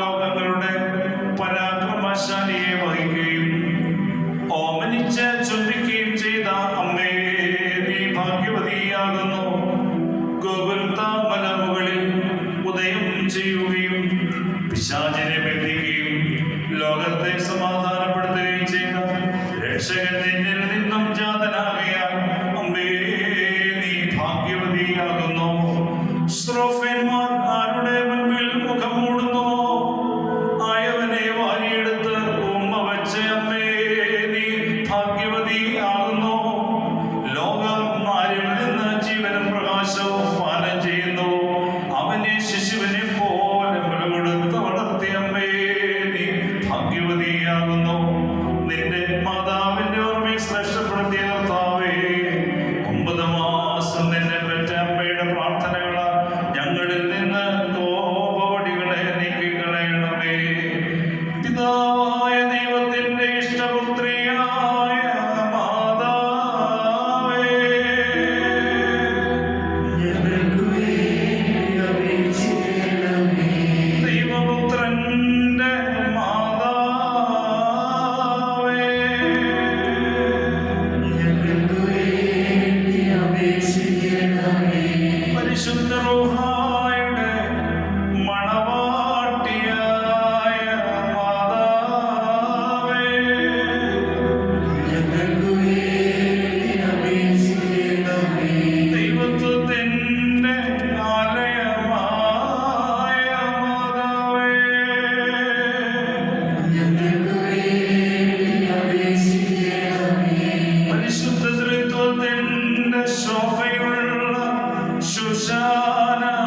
ലോകങ്ങളുടെ പരാക്രമശാലിയെ വഹിക്കുകയും ഓമനിച്ച് ചുംബിക്കുകയും ചെയ്ത അമ്മേ നീ ഭാഗ്യവതിയാകുന്നു. ഗോകുൽത്താമല മുകളിൽ ഉദയം ചെയ്യുകയും പിശാചിനെ ബന്ധിക്കുകയും ലോകത്തെ സമാധാനപ്പെടുത്തുകയും ചെയ്ത രക്ഷകന്റെ Oh. Hosanna.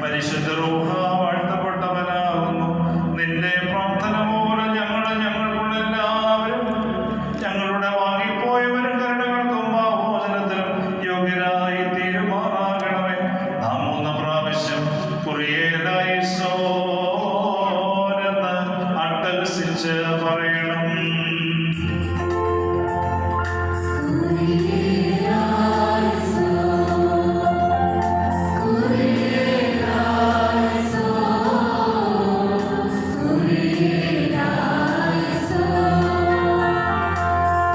പരിശുദ്ധ പരിശുദ്ധ